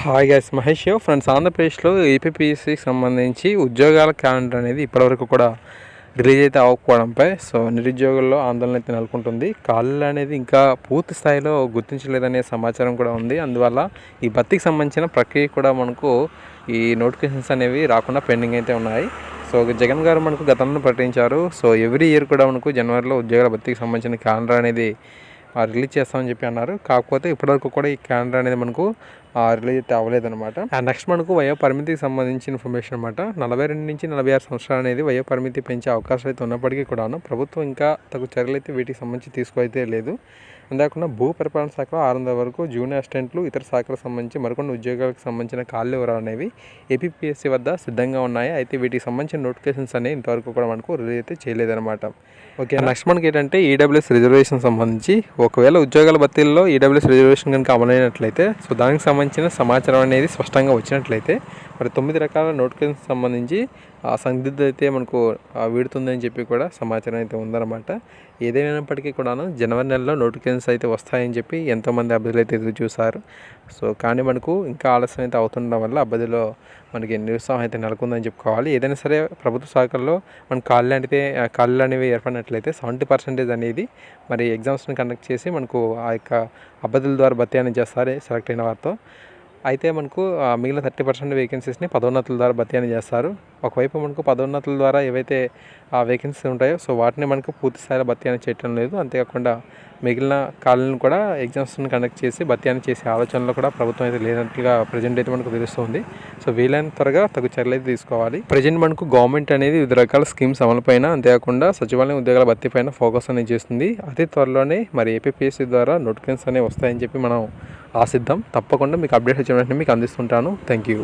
Hi guys Mahesh friends ఆంధ్రప్రదేశ్లో ఏపీపీఎస్సికి సంబంధించి ఉద్యోగాల క్యాలెండర్ అనేది ఇప్పటివరకు కూడా రిలీజ్ అయితే అవ్వకపోవడంపై సో నిరుద్యోగుల్లో ఆందోళన అయితే నెలకొంటుంది. ఖాళీలు అనేది ఇంకా పూర్తి స్థాయిలో గుర్తించలేదనే సమాచారం కూడా ఉంది. అందువల్ల ఈ భర్తీకి సంబంధించిన ప్రక్రియ కూడా మనకు ఈ నోటిఫికేషన్స్ అనేవి రాకుండా పెండింగ్ అయితే ఉన్నాయి. సో జగన్ గారు మనకు గతంలో ప్రకటించారు. సో ఎవ్రీ ఇయర్ కూడా మనకు జనవరిలో ఉద్యోగాల భర్తీకి సంబంధించిన క్యాలెండర్ అనేది రిలీజ్ చేస్తామని చెప్పి అన్నారు. కాకపోతే ఇప్పటివరకు కూడా ఈ క్యాలెండర్ అనేది మనకు రిలీజ్ అయితే అవ్వలేదన్నమాట. అండ్ నెక్స్ట్ మనకు వయో పరిమితికి సంబంధించిన ఇన్ఫర్మేషన్ అనమాట నలభై రెండు నుంచి నలభై ఆరు సంవత్సరాలు అనేది వయో పరిమితి పెంచే అవకాశాలు అయితే ఉన్నప్పటికీ కూడాను ప్రభుత్వం ఇంకా తగు చర్యలు అయితే వీటికి సంబంధించి తీసుకోయితే లేదు. అంతేకాకుండా భూ పరిపాలన శాఖలో ఆరు వందల వరకు జూనియర్ అసిస్టెంట్లు ఇతర శాఖలకు సంబంధించి మరికొన్ని ఉద్యోగాలకు సంబంధించిన ఖాళీ వివరాలు అనేవి ఏపీపీఎస్సీ వద్ద సిద్ధంగా ఉన్నాయి. అయితే వీటికి సంబంధించిన నోటిఫికేషన్స్ అనేవి ఇంతవరకు కూడా మనకు రిలీజ్ అయితే చేయలేదన్నమాట. ఓకే నెక్స్ట్ మనకి ఏంటంటే ఈడబ్ల్యూఎస్ రిజర్వేషన్ సంబంధించి ఒకవేళ ఉద్యోగాల భర్తీల్లో ఈడబ్ల్యూఎస్ రిజర్వేషన్ కనుక అమలైనట్లయితే సో దానికి సంబంధించిన సమాచారం అనేది స్పష్టంగా వచ్చినట్లయితే మరి తొమ్మిది రకాల నోటిఫికేషన్ సంబంధించి ఆ సందిగ్ధత అయితే మనకు వీడుతుందని చెప్పి కూడా సమాచారం అయితే ఉందన్నమాట. ఏదేమైనప్పటికీ కూడాను జనవరి నెలలో నోటిఫికేషన్స్ అయితే వస్తాయని చెప్పి ఎంతోమంది అభ్యర్థులు అయితే ఎదురు చూశారు. సో కానీ మనకు ఇంకా ఆలస్యం అయితే అవుతుండడం వల్ల అభ్యర్థిలో మనకి నిరుత్సాహం అయితే నెలకొందని చెప్పుకోవాలి. ఏదైనా సరే ప్రభుత్వ శాఖల్లో మన కాళ్ళు అంటే కాళ్ళు అనేవి ఏర్పడినట్లయితే సెవెంటీ పర్సెంటేజ్ అనేది మరి ఎగ్జామ్స్ని కండక్ట్ చేసి మనకు ఆ యొక్క అభ్యర్థుల ద్వారా భర్తీ అనేది చేస్తారు సెలెక్ట్ అయిన వారితో. అయితే మనకు మిగిలిన థర్టీ పర్సెంట్ వేకెన్సీస్ని పదోన్నతుల ద్వారా భర్తీ చేస్తారు. ఒకవైపు మనకు పదోన్నతుల ద్వారా ఏవైతే ఆ వేకెన్సీ ఉంటాయో సో వాటిని మనకు పూర్తి స్థాయిలో భర్తీ అని చేయటం లేదు. అంతేకాకుండా మిగిలిన కాలనీ కూడా ఎగ్జామ్స్ని కండక్ట్ చేసి భర్తీ చేసే ఆలోచనలో కూడా ప్రభుత్వం అయితే లేనట్లుగా ప్రజెంట్ అయితే మనకు తెలుస్తుంది. సో వీలైన త్వరగా తగు చర్యలు అయితే తీసుకోవాలి. ప్రజెంట్ మనకు గవర్నమెంట్ అనేది వివిధ రకాల స్కీమ్స్ అమలుపైన అంతేకాకుండా సచివాలయం ఉద్యోగాల భర్తీ పైన ఫోకస్ అనేది చేస్తుంది. అతి త్వరలోనే మరి ఏపీఎస్సీ ద్వారా నోటిఫికేషన్స్ అనేవి వస్తాయని చెప్పి మనం ఆశిద్దాం. తప్పకుండా మీకు అప్డేట్ వచ్చిన వెంటనే మీకు అందిస్తుంటాను. Thank you